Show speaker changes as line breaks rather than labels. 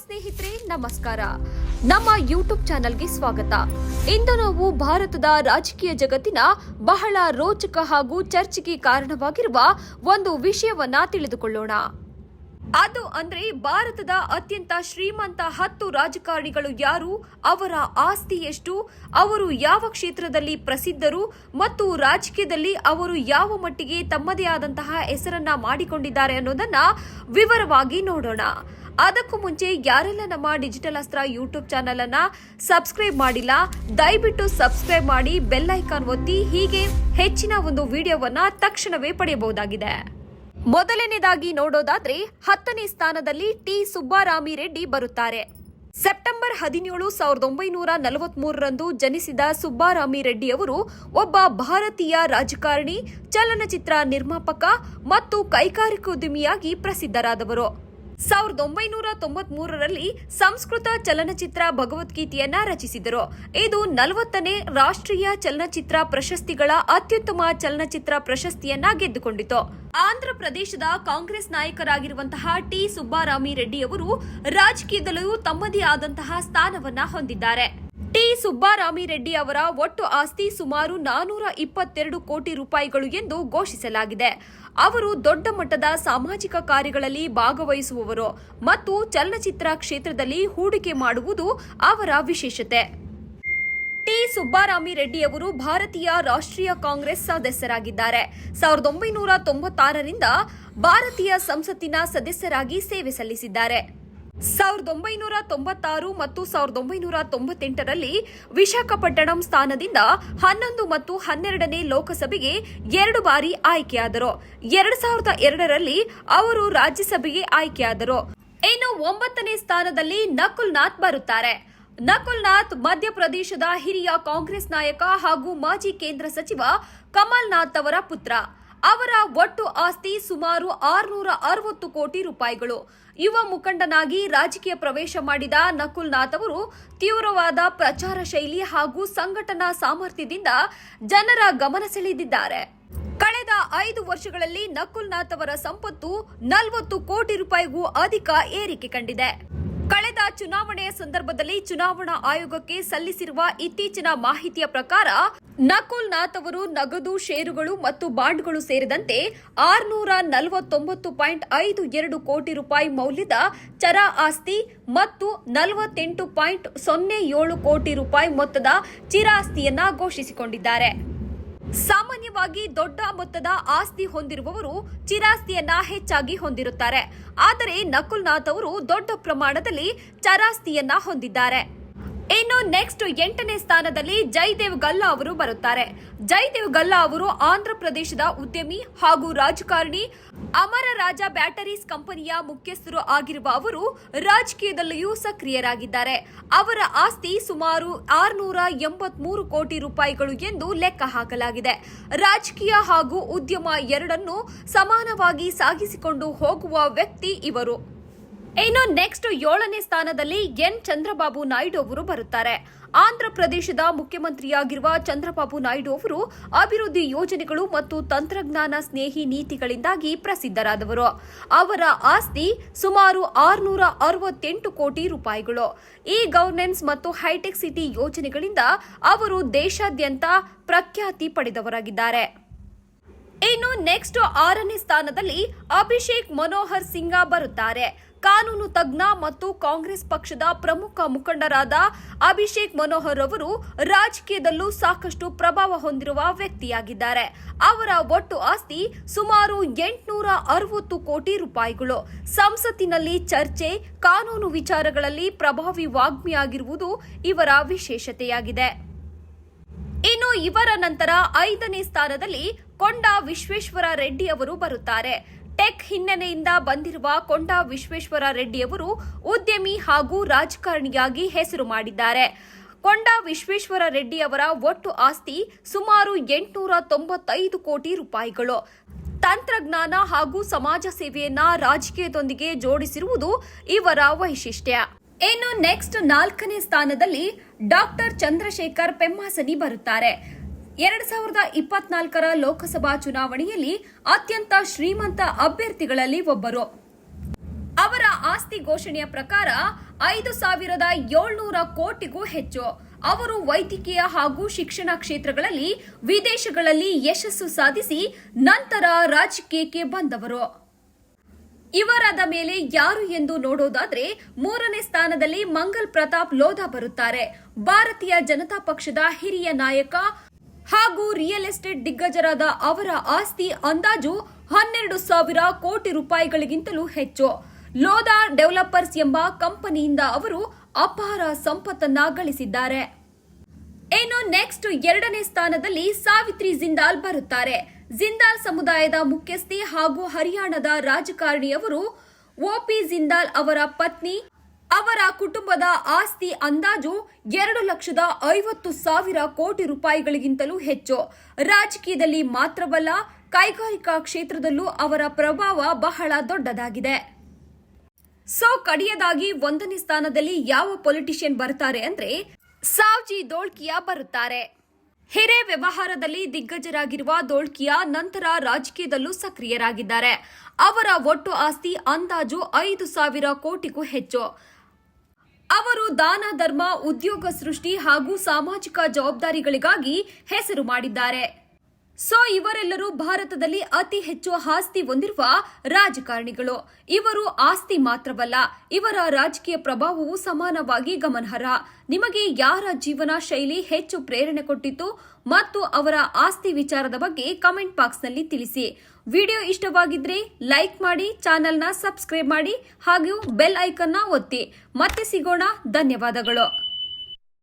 ಸ್ನೇಹಿತರೆ, ನಮಸ್ಕಾರ. ನಮ್ಮ ಯೂಟ್ಯೂಬ್ ಚಾನೆಲ್ಗೆ ಸ್ವಾಗತ. ಇಂದು ನಾವು ಭಾರತದ ರಾಜಕೀಯ ಜಗತ್ತಿನ ಬಹಳ ರೋಚಕ ಹಾಗೂ ಚರ್ಚೆಗೆ ಕಾರಣವಾಗಿರುವ ಒಂದು ವಿಷಯವನ್ನ ತಿಳಿದುಕೊಳ್ಳೋಣ. ಅದು ಅಂದ್ರೆ ಭಾರತದ ಅತ್ಯಂತ ಶ್ರೀಮಂತ ಹತ್ತು ರಾಜಕಾರಣಿಗಳು ಯಾರು? ಅವರ ಆಸ್ತಿ ಎಷ್ಟು? ಅವರು ಯಾವ ಕ್ಷೇತ್ರದಲ್ಲಿ ಪ್ರಸಿದ್ಧರು? ಮತ್ತು ರಾಜಕೀಯದಲ್ಲಿ ಅವರು ಯಾವ ಮಟ್ಟಿಗೆ ತಮ್ಮದೇ ಆದಂತಹ ಹೆಸರನ್ನ ಮಾಡಿಕೊಂಡಿದ್ದಾರೆ ಅನ್ನೋದನ್ನ ವಿವರವಾಗಿ ನೋಡೋಣ. ಅದಕ್ಕೂ ಮುಂಚೆ ಯಾರೆಲ್ಲ ನಮ್ಮ ಡಿಜಿಟಲ್ ಅಸ್ತ್ರ ಯೂಟ್ಯೂಬ್ ಚಾನೆಲ್ ಅನ್ನ ಸಬ್ಸ್ಕ್ರೈಬ್ ಮಾಡಿಲ್ಲ, ದಯವಿಟ್ಟು ಸಬ್ಸ್ಕ್ರೈಬ್ ಮಾಡಿ ಬೆಲ್ ಐಕಾನ್ ಒತ್ತಿ ಹೀಗೆ ಹೆಚ್ಚಿನ ಒಂದು ವಿಡಿಯೋವನ್ನ ತಕ್ಷಣವೇ ಪಡೆಯಬಹುದಾಗಿದೆ. ಮೊದಲನೇದಾಗಿ ನೋಡೋದಾದ್ರೆ ಹತ್ತನೇ ಸ್ಥಾನದಲ್ಲಿ ಟಿ ಸುಬ್ಬಾರಾಮಿ ರೆಡ್ಡಿ ಬರುತ್ತಾರೆ. ಸೆಪ್ಟೆಂಬರ್ ಹದಿನೇಳು ಸಾವಿರದ ಒಂಬೈನೂರ ನಲವತ್ಮೂರರಂದು ಜನಿಸಿದ ಸುಬ್ಬಾರಾಮಿ ರೆಡ್ಡಿ ಅವರು ಒಬ್ಬ ಭಾರತೀಯ ರಾಜಕಾರಣಿ, ಚಲನಚಿತ್ರ ನಿರ್ಮಾಪಕ ಮತ್ತು ಕೈಗಾರಿಕೋದ್ಯಮಿಯಾಗಿ ಪ್ರಸಿದ್ಧರಾದವರು. ಸಾವಿರದ ಒಂಬೈನೂರ ತೊಂಬತ್ ಮೂರರಲ್ಲಿ ಸಂಸ್ಕೃತ ಚಲನಚಿತ್ರ ಭಗವದ್ಗೀತೆಯನ್ನ ರಚಿಸಿದರು. ಇದು ನಲವತ್ತನೇ ರಾಷ್ಟ್ರೀಯ ಚಲನಚಿತ್ರ ಪ್ರಶಸ್ತಿಗಳ ಅತ್ಯುತ್ತಮ ಚಲನಚಿತ್ರ ಪ್ರಶಸ್ತಿಯನ್ನ ಗೆದ್ದುಕೊಂಡಿತು. ಆಂಧ್ರ ಪ್ರದೇಶದ ಕಾಂಗ್ರೆಸ್ ನಾಯಕರಾಗಿರುವಂತಹ ಟಿ. ಸುಬ್ಬಾರಾಮಿ ರೆಡ್ಡಿ ಅವರು ರಾಜಕೀಯದಲ್ಲೂ ತಮ್ಮದೇ ಆದಂತಹ ಸ್ಥಾನವನ್ನ ಹೊಂದಿದ್ದಾರೆ. ಟಿ. ಸುಬ್ಬಾರಾಮಿ ರೆಡ್ಡಿ ಅವರ ಒಟ್ಟು ಆಸ್ತಿ ಸುಮಾರು ನಾನೂರ ಇಪ್ಪತ್ತೆರಡು ಕೋಟಿ ರೂಪಾಯಿಗಳು ಎಂದು ಘೋಷಿಸಲಾಗಿದೆ. ಅವರು ದೊಡ್ಡ ಮಟ್ಟದ ಸಾಮಾಜಿಕ ಕಾರ್ಯಗಳಲ್ಲಿ ಭಾಗವಹಿಸುವವರು ಮತ್ತು ಚಲನಚಿತ್ರ ಕ್ಷೇತ್ರದಲ್ಲಿ ಹೂಡಿಕೆ ಮಾಡುವುದು ಅವರ ವಿಶೇಷತೆ. ಸುಬ್ಬಾರಾಮಿ ರೆಡ್ಡಿ ಅವರು ಭಾರತೀಯ ರಾಷ್ಟ್ರೀಯ ಕಾಂಗ್ರೆಸ್ ಸದಸ್ಯರಾಗಿದ್ದಾರೆ. ಸಾವಿರದ ಒಂಬೈನೂರ ತೊಂಬತ್ತಾರರಿಂದ ಭಾರತೀಯ ಸಂಸತ್ತಿನ ಸದಸ್ಯರಾಗಿ ಸೇವೆ ಸಲ್ಲಿಸಿದ್ದಾರೆ. ಸಾವಿರದ ಒಂಬೈನೂರ ತೊಂಬತ್ತಾರು ಮತ್ತು ಸಾವಿರದ ಒಂಬೈನೂರ ತೊಂಬತ್ತೆಂಟರಲ್ಲಿ ವಿಶಾಖಪಟ್ಟಣಂ ಸ್ಥಾನದಿಂದ ಹನ್ನೊಂದು ಮತ್ತು ಹನ್ನೆರಡನೇ ಲೋಕಸಭೆಗೆ ಎರಡು ಬಾರಿ ಆಯ್ಕೆಯಾದರು. ಎರಡು ಸಾವಿರದ ಎರಡರಲ್ಲಿ ಅವರು ರಾಜ್ಯಸಭೆಗೆ ಆಯ್ಕೆಯಾದರು. ಇನ್ನು ಒಂಬತ್ತನೇ ಸ್ಥಾನದಲ್ಲಿ ನಕುಲ್ ನಾಥ್ ಬರುತ್ತಾರೆ. ನಕುಲ್ ನಾಥ್ ಮಧ್ಯಪ್ರದೇಶದ ಹಿರಿಯ ಕಾಂಗ್ರೆಸ್ ನಾಯಕ ಹಾಗೂ ಮಾಜಿ ಕೇಂದ್ರ ಸಚಿವ ಕಮಲ್ನಾಥ್ ಅವರ ಪುತ್ರ. ಅವರ ಒಟ್ಟು ಆಸ್ತಿ ಸುಮಾರು ಆರುನೂರ ಅರವತ್ತು ಕೋಟಿ ರೂಪಾಯಿಗಳು. ಯುವ ಮುಖಂಡನಾಗಿ ರಾಜಕೀಯ ಪ್ರವೇಶ ಮಾಡಿದ ನಕುಲ್ನಾಥ್ ಅವರು ತೀವ್ರವಾದ ಪ್ರಚಾರ ಶೈಲಿ ಹಾಗೂ ಸಂಘಟನಾ ಸಾಮರ್ಥ್ಯದಿಂದ ಜನರ ಗಮನ ಸೆಳೆದಿದ್ದಾರೆ. ಕಳೆದ ಐದು ವರ್ಷಗಳಲ್ಲಿ ನಕುಲ್ನಾಥ್ ಅವರ ಸಂಪತ್ತು ನಲವತ್ತು ಕೋಟಿ ರೂಪಾಯಿಗೂ ಅಧಿಕ ಏರಿಕೆ ಕಂಡಿದೆ. ಕಳೆದ ಚುನಾವಣೆಯ ಸಂದರ್ಭದಲ್ಲಿ ಚುನಾವಣಾ ಆಯೋಗಕ್ಕೆ ಸಲ್ಲಿಸಿರುವ ಇತ್ತೀಚಿನ ಮಾಹಿತಿಯ ಪ್ರಕಾರ ನಕುಲ್ ನಾಥ್ ಅವರು ನಗದು ಷೇರುಗಳು ಮತ್ತು ಬಾಂಡ್ಗಳು ಸೇರಿದಂತೆ ಆರುನೂರ ನಲವತ್ತೊಂಬತ್ತು ಪಾಯಿಂಟ್ ಐದು ಎರಡು ಕೋಟಿ ರೂಪಾಯಿ ಮೌಲ್ಯದ ಚರ ಆಸ್ತಿ ಮತ್ತು ನಲವತ್ತೆಂಟು ಪಾಯಿಂಟ್ ಸೊನ್ನೆ ಏಳು ಕೋಟಿ ರೂಪಾಯಿ ಮೊತ್ತದ ಚಿರಾಸ್ತಿಯನ್ನ ಘೋಷಿಸಿಕೊಂಡಿದ್ದಾರೆ. ಸಾಮಾನ್ಯವಾಗಿ ದೊಡ್ಡ ಮೊತ್ತದ ಆಸ್ತಿ ಹೊಂದಿರುವವರು ಚಿರಾಸ್ತಿಯನ್ನ ಹೆಚ್ಚಾಗಿ ಹೊಂದಿರುತ್ತಾರೆ. ಆದರೆ ನಕುಲ್ನಾಥ್ ಅವರು ದೊಡ್ಡ ಪ್ರಮಾಣದಲ್ಲಿ ಚರಾಸ್ತಿಯನ್ನ ಹೊಂದಿದ್ದಾರೆ. ಇನ್ನು ನೆಕ್ಸ್ಟ್ ಎಂಟನೇ ಸ್ಥಾನದಲ್ಲಿ ಜಯದೇವ್ ಗಲ್ಲಾ ಅವರು ಬರುತ್ತಾರೆ. ಜಯದೇವ್ ಗಲ್ಲಾ ಅವರು ಆಂಧ್ರ ಪ್ರದೇಶದ ಉದ್ಯಮಿ ಹಾಗೂ ರಾಜಕಾರಣಿ, ಅಮರ ರಾಜ ಬ್ಯಾಟರೀಸ್ ಕಂಪನಿಯ ಮುಖ್ಯಸ್ಥರು ಆಗಿರುವ ಅವರು ರಾಜಕೀಯದಲ್ಲಿಯೂ ಸಕ್ರಿಯರಾಗಿದ್ದಾರೆ. ಅವರ ಆಸ್ತಿ ಸುಮಾರು ಆರುನೂರ ಎಂಬತ್ಮೂರು ಕೋಟಿ ರೂಪಾಯಿಗಳು ಎಂದು ಲೆಕ್ಕ ಹಾಕಲಾಗಿದೆ. ರಾಜಕೀಯ ಹಾಗೂ ಉದ್ಯಮ ಎರಡನ್ನೂ ಸಮಾನವಾಗಿ ಸಾಗಿಸಿಕೊಂಡು ಹೋಗುವ ವ್ಯಕ್ತಿ ಇವರು. ಇನ್ನು ನೆಕ್ಸ್ಟ್ ಏಳನೇ ಸ್ಥಾನದಲ್ಲಿ ಎನ್. ಚಂದ್ರಬಾಬು ನಾಯ್ಡು ಅವರು ಬರುತ್ತಾರೆ. ಆಂಧ್ರ ಪ್ರದೇಶದ ಮುಖ್ಯಮಂತ್ರಿಯಾಗಿರುವ ಚಂದ್ರಬಾಬು ನಾಯ್ಡು ಅವರು ಅಭಿವೃದ್ಧಿ ಯೋಜನೆಗಳು ಮತ್ತು ತಂತ್ರಜ್ಞಾನ ಸ್ನೇಹಿ ನೀತಿಗಳಿಂದಾಗಿ ಪ್ರಸಿದ್ಧರಾದವರು. ಅವರ ಆಸ್ತಿ ಸುಮಾರು ಆರುನೂರ ಅರವತ್ತೆಂಟು ಕೋಟಿ ರೂಪಾಯಿಗಳು. ಈ ಗವರ್ನೆನ್ಸ್ ಮತ್ತು ಹೈಟೆಕ್ ಸಿಟಿ ಯೋಜನೆಗಳಿಂದ ಅವರು ದೇಶಾದ್ಯಂತ ಪ್ರಖ್ಯಾತಿ ಪಡೆದವರಾಗಿದ್ದಾರೆ. ಇನ್ನು ನೆಕ್ಸ್ಟ್ ಆರನೇ ಸ್ಥಾನದಲ್ಲಿ ಅಭಿಷೇಕ್ ಮನೋಹರ್ ಸಿಂಗ ಬರುತ್ತಾರೆ. ಕಾನೂನು ತಜ್ಞ ಮತ್ತು ಕಾಂಗ್ರೆಸ್ ಪಕ್ಷದ ಪ್ರಮುಖ ಮುಖಂಡರಾದ ಅಭಿಷೇಕ್ ಮನೋಹರ್ ಅವರು ರಾಜಕೀಯದಲ್ಲೂ ಸಾಕಷ್ಟು ಪ್ರಭಾವ ಹೊಂದಿರುವ ವ್ಯಕ್ತಿಯಾಗಿದ್ದಾರೆ. ಅವರ ಒಟ್ಟು ಆಸ್ತಿ ಸುಮಾರು ಎಂಟುನೂರ ಅರವತ್ತು ಕೋಟಿ ರೂಪಾಯಿಗಳು. ಸಂಸತ್ತಿನಲ್ಲಿ ಚರ್ಚೆ, ಕಾನೂನು ವಿಚಾರಗಳಲ್ಲಿ ಪ್ರಭಾವಿ ವಾಗ್ಮಿಯಾಗಿರುವುದು ಇವರ ವಿಶೇಷತೆಯಾಗಿದೆ. ಇನ್ನು ಇವರ ನಂತರ ಐದನೇ ಸ್ಥಾನದಲ್ಲಿ ಕೊಂಡ ವಿಶ್ವೇಶ್ವರ ರೆಡ್ಡಿ ಅವರು ಬರುತ್ತಾರೆ. ಟೆಕ್ ಹಿನ್ನೆಲೆಯಿಂದ ಬಂದಿರುವ ಕೊಂಡ ವಿಶ್ವೇಶ್ವರ ರೆಡ್ಡಿ ಅವರು ಉದ್ಯಮಿ ಹಾಗೂ ರಾಜಕಾರಣಿಯಾಗಿ ಹೆಸರು ಮಾಡಿದ್ದಾರೆ. ಕೊಂಡ ವಿಶ್ವೇಶ್ವರ ರೆಡ್ಡಿ ಅವರ ಒಟ್ಟು ಆಸ್ತಿ ಸುಮಾರು ಎಂಟುನೂರ ತೊಂಬತ್ತೈದು ಕೋಟಿ ರೂಪಾಯಿಗಳು. ತಂತ್ರಜ್ಞಾನ ಹಾಗೂ ಸಮಾಜ ಸೇವೆಯನ್ನ ರಾಜಕೀಯದೊಂದಿಗೆ ಜೋಡಿಸಿರುವುದು ಇವರ ವೈಶಿಷ್ಟ್ಯ. ಇನ್ನು ನೆಕ್ಸ್ಟ್ ನಾಲ್ಕನೇ ಸ್ಥಾನದಲ್ಲಿ ಡಾಕ್ಟರ್ ಚಂದ್ರಶೇಖರ್ ಪೆಮ್ಮಾಸನಿ ಬರುತ್ತಾರೆ. ಎರಡ್ ಸಾವಿರದ ಇಪ್ಪತ್ನಾಲ್ಕರ ಲೋಕಸಭಾ ಚುನಾವಣೆಯಲ್ಲಿ ಅತ್ಯಂತ ಶ್ರೀಮಂತ ಅಭ್ಯರ್ಥಿಗಳಲ್ಲಿ ಒಬ್ಬರು. ಅವರ ಆಸ್ತಿ ಘೋಷಣೆಯ ಪ್ರಕಾರ ಐದು ಸಾವಿರದ ಏಳ್ನೂರ ಕೋಟಿಗೂ ಹೆಚ್ಚು. ಅವರು ವೈದ್ಯಕೀಯ ಹಾಗೂ ಶಿಕ್ಷಣ ಕ್ಷೇತ್ರಗಳಲ್ಲಿ ವಿದೇಶಗಳಲ್ಲಿ ಯಶಸ್ಸು ಸಾಧಿಸಿ ನಂತರ ರಾಜಕೀಯಕ್ಕೆ ಬಂದವರು. ಇವರಾದ ಮೇಲೆ ಯಾರು ಎಂದು ನೋಡೋದಾದ್ರೆ ಮೂರನೇ ಸ್ಥಾನದಲ್ಲಿ ಮಂಗಲ್ ಪ್ರತಾಪ್ ಲೋಧಾ ಬರುತ್ತಾರೆ. ಭಾರತೀಯ ಜನತಾ ಪಕ್ಷದ ಹಿರಿಯ ನಾಯಕ ಹಾಗೂ ರಿಯಲ್ ಎಸ್ಟೇಟ್ ದಿಗ್ಗಜರಾದ ಅವರ ಆಸ್ತಿ ಅಂದಾಜು ಹನ್ನೆರಡು ಸಾವಿರ ಕೋಟಿ ರೂಪಾಯಿಗಳಿಗಿಂತಲೂ ಹೆಚ್ಚು. ಲೋಧಾ ಡೆವಲಪರ್ಸ್ ಎಂಬ ಕಂಪನಿಯಿಂದ ಅವರು ಅಪಾರ ಸಂಪತ್ತನ್ನ ಗಳಿಸಿದ್ದಾರೆ. ಇನ್ನು ನೆಕ್ಸ್ಟ್ ಎರಡನೇ ಸ್ಥಾನದಲ್ಲಿ ಸಾವಿತ್ರಿ ಜಿಂದಾಲ್ ಬರುತ್ತಾರೆ. ಜಿಂದಾಲ್ ಸಮುದಾಯದ ಮುಖ್ಯಸ್ಥೆ ಹಾಗೂ ಹರಿಯಾಣದ ರಾಜಕಾರಣಿಯವರು ಓಪಿ ಜಿಂದಾಲ್ ಅವರ ಪತ್ನಿ, ಅವರ ಕುಟುಂಬದ ಆಸ್ತಿ ಅಂದಾಜು ಎರಡು ಲಕ್ಷದ ಐವತ್ತು ಸಾವಿರ ಕೋಟಿ ರೂಪಾಯಿಗಳಿಗಿಂತಲೂ ಹೆಚ್ಚು. ರಾಜಕೀಯದಲ್ಲಿ ಮಾತ್ರವಲ್ಲ, ಕೈಗಾರಿಕಾ ಕ್ಷೇತ್ರದಲ್ಲೂ ಅವರ ಪ್ರಭಾವ ಬಹಳ ದೊಡ್ಡದಾಗಿದೆ. ಸೊ, ಕಡೆಯದಾಗಿ ಒಂದನೇ ಸ್ಥಾನದಲ್ಲಿ ಯಾವ ಪೊಲಿಟಿಷಿಯನ್ ಬರ್ತಾರೆ ಅಂದ್ರೆ ಸಾವ್ಜಿ ದೋಳ್ಕಿಯಾ ಬರುತ್ತಾರೆ. ಹಿರೇ ವ್ಯವಹಾರದಲ್ಲಿ ದಿಗ್ಗಜರಾಗಿರುವ ದೋಳ್ಕಿಯಾ ನಂತರ ರಾಜಕೀಯದಲ್ಲೂ ಸಕ್ರಿಯರಾಗಿದ್ದಾರೆ. ಅವರ ಒಟ್ಟು ಆಸ್ತಿ ಅಂದಾಜು ಐದು ಸಾವಿರ ಕೋಟಿಗೂ ಹೆಚ್ಚು. ಅವರು ದಾನ, ಧರ್ಮ, ಉದ್ಯೋಗ ಸೃಷ್ಟಿ ಹಾಗೂ ಸಾಮಾಜಿಕ ಜವಾಬ್ದಾರಿಗಳಿಗಾಗಿ ಹೆಸರು ಮಾಡಿದ್ದಾರೆ. ಸೊ ಇವರೆಲ್ಲರೂ ಭಾರತದಲ್ಲಿ ಅತಿ ಹೆಚ್ಚು ಆಸ್ತಿ ಹೊಂದಿರುವ ರಾಜಕಾರಣಿಗಳು. ಇವರು ಆಸ್ತಿ ಮಾತ್ರವಲ್ಲ, ಇವರ ರಾಜಕೀಯ ಪ್ರಭಾವವು ಸಮಾನವಾಗಿ ಗಮನಾರ್ಹ. ನಿಮಗೆ ಯಾರ ಜೀವನ ಶೈಲಿ ಹೆಚ್ಚು ಪ್ರೇರಣೆ ಕೊಟ್ಟಿತು ಮತ್ತು ಅವರ ಆಸ್ತಿ ವಿಚಾರದ ಬಗ್ಗೆ ಕಮೆಂಟ್ ಬಾಕ್ಸ್ನಲ್ಲಿ ತಿಳಿಸಿ. ವಿಡಿಯೋ ಇಷ್ಟವಾಗಿದ್ರೆ ಲೈಕ್ ಮಾಡಿ, ಚಾನೆಲ್ನ ಸಬ್ಸ್ಕ್ರೈಬ್ ಮಾಡಿ, ಹಾಗೂ ಬೆಲ್ ಐಕನ್ನ ಒತ್ತಿ. ಮತ್ತೆ ಸಿಗೋಣ. ಧನ್ಯವಾದಗಳು.